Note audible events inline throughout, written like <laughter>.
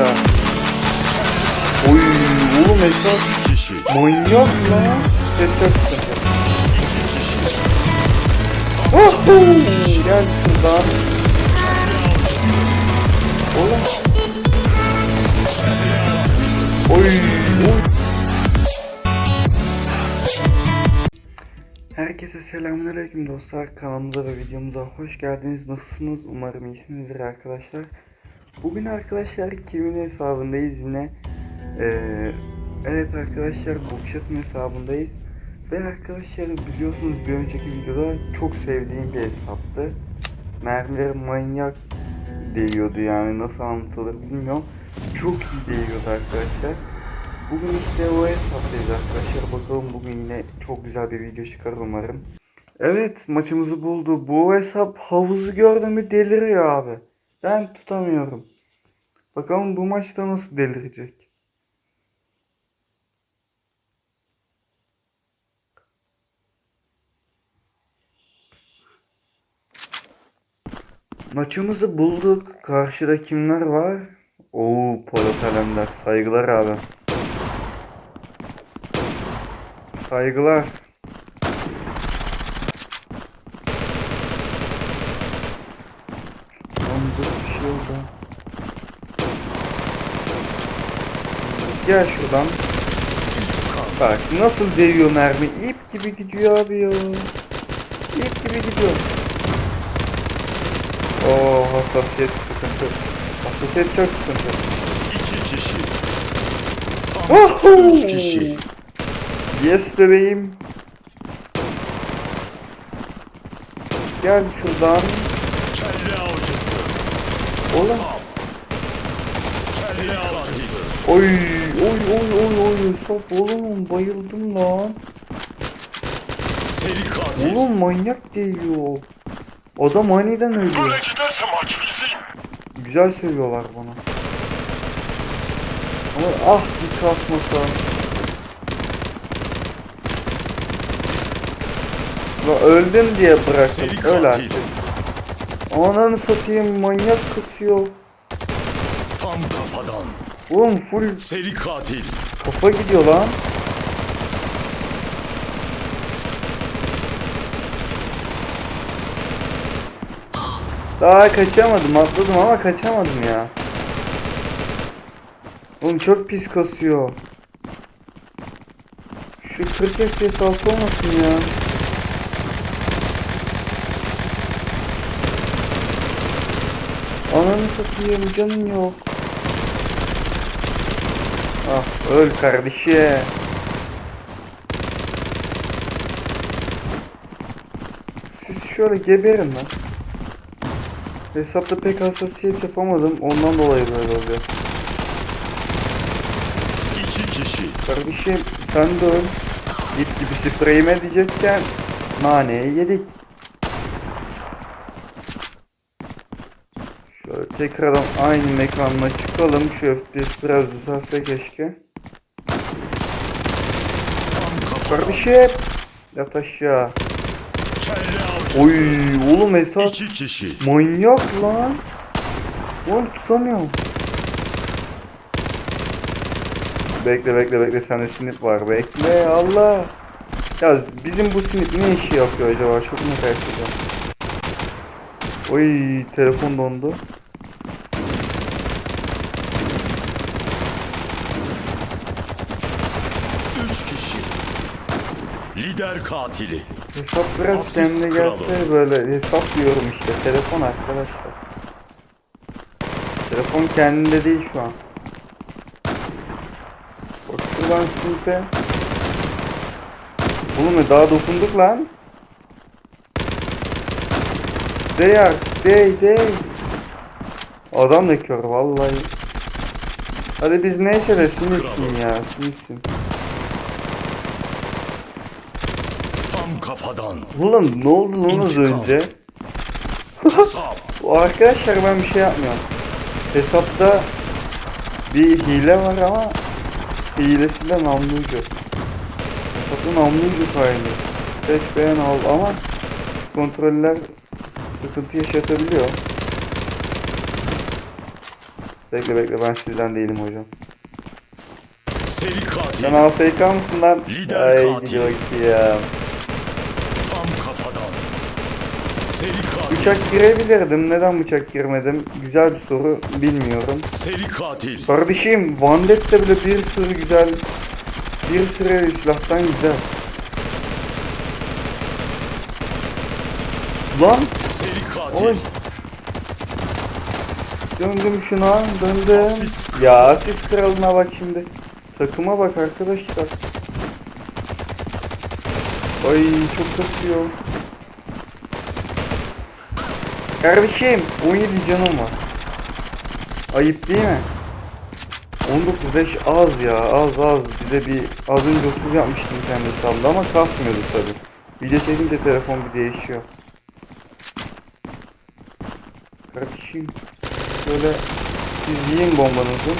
aşağı. Oy oğlum esas kişi. manyak lan. Sıkıntı. Oho! Gel şuradan. Oğlum. Oy. oy. Herkese selamünaleyküm dostlar. Kanalımıza ve videomuza hoş geldiniz. Nasılsınız? Umarım iyisinizdir arkadaşlar. Bugün arkadaşlar kimin hesabındayız yine. Ee, evet arkadaşlar Bookshot'ın hesabındayız. Ve arkadaşlar biliyorsunuz bir önceki videoda çok sevdiğim bir hesaptı. Mermiler manyak değiyordu yani nasıl anlatılır bilmiyorum. Çok iyi değiyordu arkadaşlar. Bugün işte o hesaptayız arkadaşlar. Bakalım bugün yine çok güzel bir video çıkar umarım. Evet maçımızı buldu. Bu hesap havuzu gördü mü deliriyor abi. Ben tutamıyorum. Bakalım bu maçta nasıl delirecek. Maçımızı bulduk. Karşıda kimler var? Oo Polat Alemdar. Saygılar abi. Saygılar. Lan dur bir şey oldu. Gel şuradan. Bak nasıl değiyor mermi. İp gibi gidiyor abi ya. İp gibi gidiyor. Oo hassasiyet sıkıntı. Hassasiyet çok sıkıntı. İki kişi. Oho! üç kişi. Yes bebeğim. Gel şuradan. Oğlum. Oy oy oy oy oy sop oğlum bayıldım lan. Seri katil. Oğlum manyak değiyor. Adam aniden ölüyor. giderse maç bizim. Güzel söylüyorlar bana. Ama ah bir kasmasa. Lan öldüm diye bıraktım. Katil. artık. Ananı satayım manyak kısıyor. Tam kafadan. Oğlum full Seri katil. kafa gidiyor lan. Daha kaçamadım atladım ama kaçamadım ya. Oğlum çok pis kasıyor. Şu 40 FPS altı olmasın ya. Ananı satayım canım yok. Ah öl kardeşim. Siz şöyle geberin lan. Hesapta pek hassasiyet yapamadım. Ondan dolayı böyle oluyor. İki kişi. Kardeşim sen de öl. Git gibi spreyime diyecekken naneyi yedik. Şöyle tekrardan aynı mekanına çıkalım. Şu FPS biraz düzelse keşke. Kardeşim yat aşağı. Oy oğlum esas İki kişi. manyak lan. Oğlum tutamıyorum. Bekle bekle bekle sende sinip var bekle Allah. Ya bizim bu sinip ne işi yapıyor acaba çok merak ediyorum. Oy telefon dondu. Üç kişi. Lider katili. Hesap biraz Asist kendine kralı. gelse böyle hesap diyorum işte telefon arkadaşlar. Telefon kendinde değil şu an. Bak şuradan snipe. Oğlum daha dokunduk lan. Dey artık dey dey. Adam da kör vallahi. Hadi biz neyse de kralı. ya sinipsin. Tam kafadan. Oğlum ne oldu lan az önce? <laughs> Arkadaşlar ben bir şey yapmıyorum. Hesapta bir hile var ama hilesi de namlucu. Hesapta namlucu faili. Seç beğen al ama kontroller sıkıntı yaşatabiliyor. Bekle bekle ben sizden değilim hocam. Seri katil. Sen AFK mısın lan? Lider Ay katil. gidiyor bakayım. Tam kafadan. Seri katil. Bıçak girebilirdim. Neden bıçak girmedim? Güzel bir soru. Bilmiyorum. Seri katil. Kardeşim Vandetta bile bir sürü güzel bir sürü silahtan güzel. Lan Seri katil. oy. Döndüm şuna döndüm. Asist. Ya asist kralına bak şimdi. Takıma bak arkadaşlar. Ay çok kasıyor. Kardeşim 17 canım var. Ayıp değil mi? 19 5 az ya az az bize bir az önce 30 yapmıştım kendi hesabımda ama kasmıyordu tabi. Video çekince telefon bir değişiyor. Kardeşim şöyle siz yiyin bombanızı.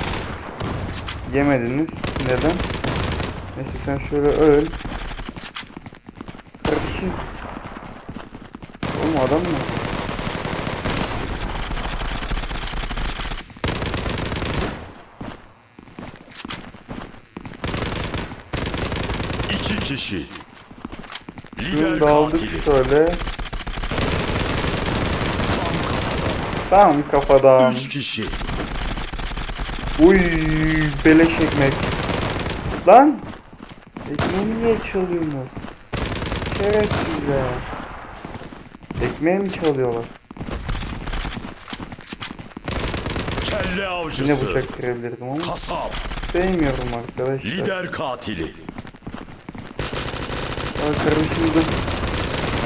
Yemediniz. Neden? Neyse sen şöyle öl. Kardeşim. Oğlum adam mı? Kişi. Şunu Lider da aldık katili. şöyle. Tam kafadan. Üç kişi. Uy beleş ekmek. Lan. Ekmeğimi niye çalıyorsunuz? Şerefsizler. Ekmeği mi çalıyorlar? Kelle Yine avcısı. bıçak kırabilirdim ama Kasap. sevmiyorum arkadaşlar. Lider katili. Dur.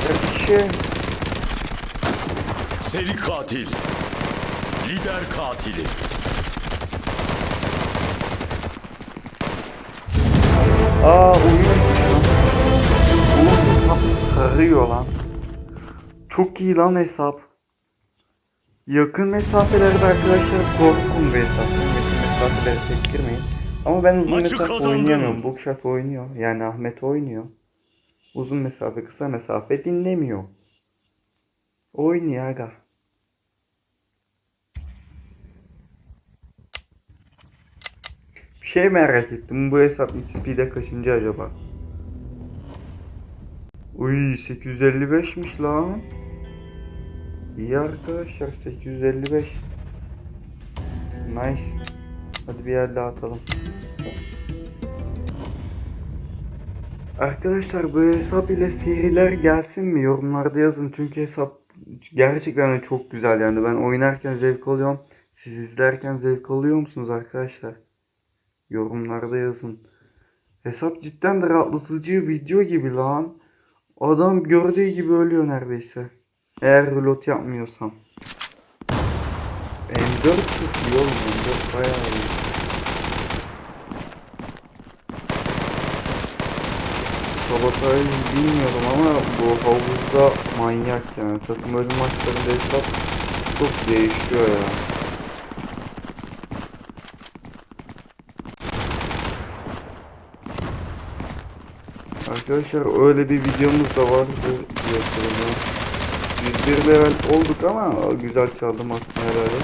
Kardeşim. Seri katil. Lider katili. Aa uyuyor. Oğlum hesap sarıyor lan. Çok iyi lan hesap. Yakın mesafelerde arkadaşlar korkun bir hesap. Yakın mesafelere pek girmeyin. Ama ben uzun mesafe oynayamıyorum. Bookshot oynuyor. Yani Ahmet oynuyor. Uzun mesafe, kısa mesafe dinlemiyor. Oynuyor. Bir şey merak ettim. Bu hesap XP'de kaçıncı acaba? Uy 855'miş lan. İyi arkadaşlar 855. Nice. Hadi bir yer daha atalım. Arkadaşlar bu hesap ile seriler gelsin mi? Yorumlarda yazın çünkü hesap gerçekten de çok güzel yani ben oynarken zevk alıyorum. Siz izlerken zevk alıyor musunuz arkadaşlar? Yorumlarda yazın. Hesap cidden de rahatlatıcı video gibi lan. Adam gördüğü gibi ölüyor neredeyse. Eğer reload yapmıyorsam. M4 çok oğlum M4 bayağı iyi. Sabotaj bilmiyorum ama bu havuzda manyak yani. Takım ölüm maçlarında hesap çok değişiyor ya. Arkadaşlar öyle bir videomuz da diye hatırlıyorum. 101 level olduk ama güzel çaldım aslında herhalde.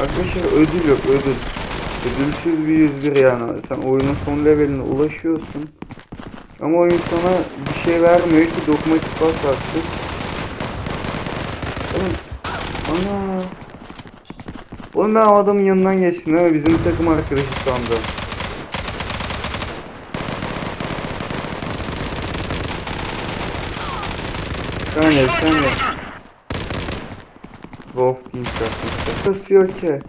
Arkadaşlar ödül yok ödül. Ödülsüz bir 101 yani. Sen oyunun son leveline ulaşıyorsun. Ama oyun sana bir şey vermiyor ki dokunmatik bas artık. Oğlum. Ana. Oğlum ben o adamın yanından geçtim ama bizim takım arkadaşı sandım. Sen de sen de. Wolf Team yapmışlar. Kasıyor ki.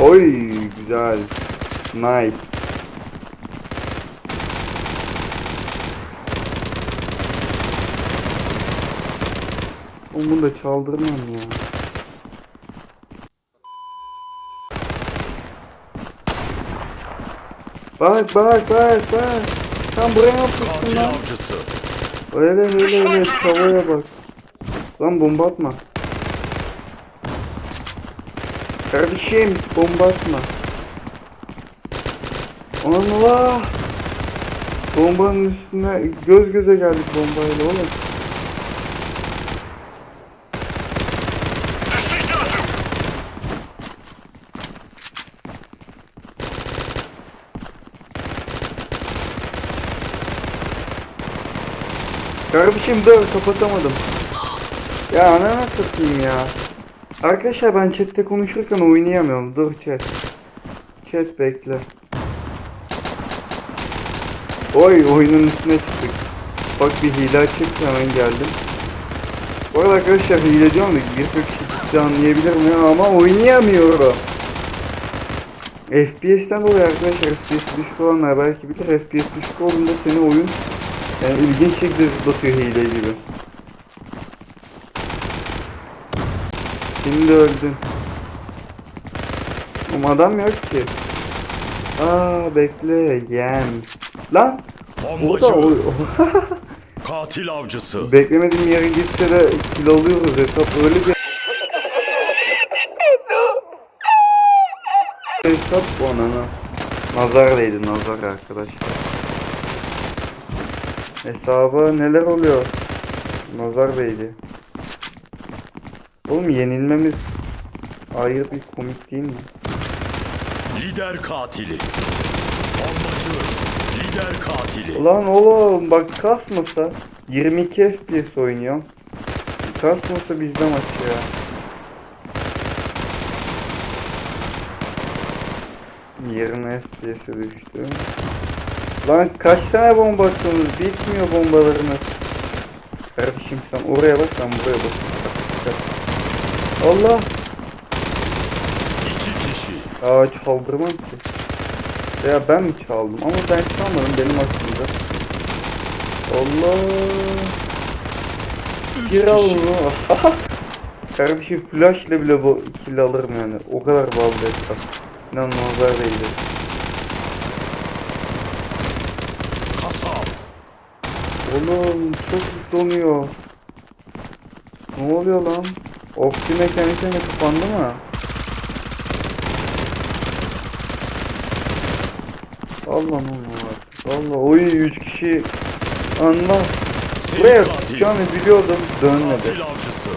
Oy güzel. Nice. Oğlum bunu da çaldırmam ya. Bak bak bak bak. Sen buraya ne yapıyorsun lan? Öyle öyle öyle tavaya bak. Lan bomba atma. Kardeşim bomba atma. Allah. Bombanın üstüne göz göze geldik bombayla oğlum. Kardeşim dur kapatamadım. Ya ananı satayım ya. Arkadaşlar ben chatte konuşurken oynayamıyorum. Dur chat. Chat bekle. Oy oyunun üstüne çıktık. Bak bir hile açık hemen geldim. Bu arada arkadaşlar hile diyorum da bir kişi çıktı anlayabilir mi ama oynayamıyorum. FPS'ten dolayı arkadaşlar FPS düşük olanlar belki bilir FPS düşük olduğunda seni oyun yani ilginç şekilde zıplatıyor hile gibi. Şimdi öldün. Ama adam yok ki. Aa bekle yem. Lan Bombacı. o <laughs> Katil avcısı. beklemediğim yere gitse de kill alıyoruz hesap öyle bir <laughs> hesap bu anana. Nazar değdi nazar arkadaşlar. Hesaba neler oluyor? Nazar değdi. Oğlum yenilmemiz ayrı bir komik değil mi? Lider katili. Bombacı. Lider katili. Ulan oğlum bak kasmasa 22 FPS oynuyor. Kasmasa bizde maç ya. Yerine FPS'e düştü. Lan kaç tane bomba atıyorsunuz? Bitmiyor bombalarınız. Kardeşim sen oraya bak ben buraya bak. Allah! İki kişi. Aa çaldırmam ki. Ya ben mi çaldım? Ama ben çalmadım benim aklımda. Allah! Gir al bunu. <laughs> Kardeşim flash ile bile bu kill alırım yani. O kadar bağlı etraf. İnanılmazlar değildi. Kasap. Oğlum çok donuyor. Ne oluyor lan? Optime kendi kendine kapandı mı? Allah Allah. Allah oy 3 kişi. Seri Buraya katil. tutacağını biliyordum dönmedi. Katil avcısı.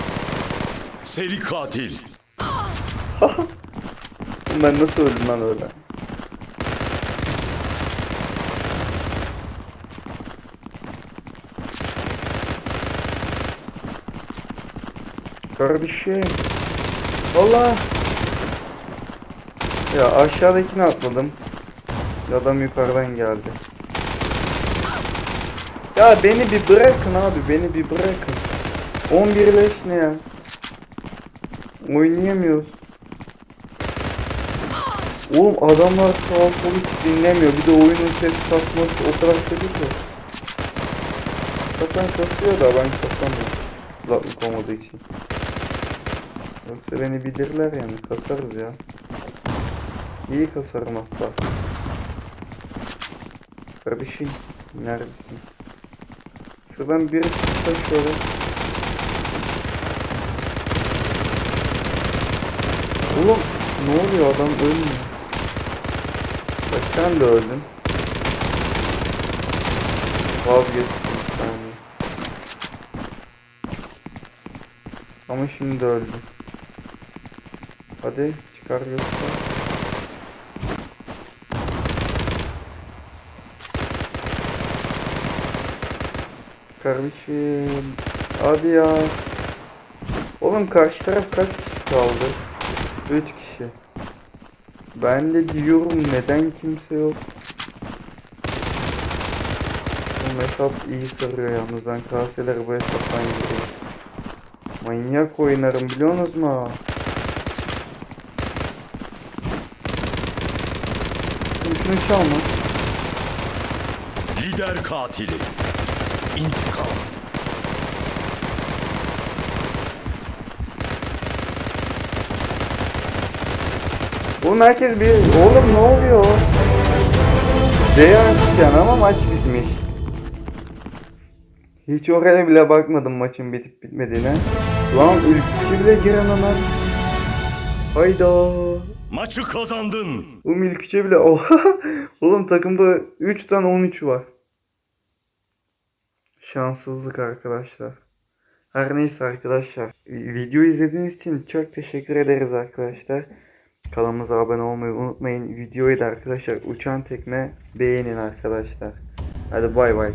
Seri katil. <laughs> Ben nasıl öldüm lan öyle? Kardeşim. Allah. Ya aşağıdakini atladım. Adam yukarıdan geldi. Ya beni bir bırakın abi beni bir bırakın. 11 leş ne ya? Oynayamıyoruz. Oğlum adamlar sağ sol hiç dinlemiyor. Bir de oyunun ses kasması o kadar kötü ki. Kasan kasıyor da ben kasamıyorum. Kulaklık olmadığı için. Yoksa beni bilirler yani kasarız ya. İyi kasarım hatta. Kardeşim neredesin? Şuradan biri çıksa şöyle. Oğlum ne oluyor adam ölmüyor. Bak sen de öldün. Vazgeçtim bir saniye. Ama şimdi öldüm. Hadi çıkar göster. Kardeşim. Hadi ya. Oğlum karşı taraf kaç kişi kaldı? 3 kişi. Ben de diyorum neden kimse yok. Bu hesap iyi sarıyor yalnız ben kaseleri bu hesaptan giriyorum. Manyak oynarım biliyorsunuz mu? Şimdi şunu çalma. Lider katili. İntikam. Oğlum herkes bir... Oğlum ne oluyor? Ceyhan yani ama maç bitmiş. Hiç oraya bile bakmadım maçın bitip bitmediğine. Lan ülkücü bile giren hemen. Hayda. Maçı kazandın. Bu ülkücü bile... Oha. <laughs> Oğlum takımda 3 tane 13 var. Şanssızlık arkadaşlar. Her neyse arkadaşlar. Video izlediğiniz için çok teşekkür ederiz arkadaşlar. Kanalımıza abone olmayı unutmayın. Videoyu da arkadaşlar uçan tekme beğenin arkadaşlar. Hadi bay bay.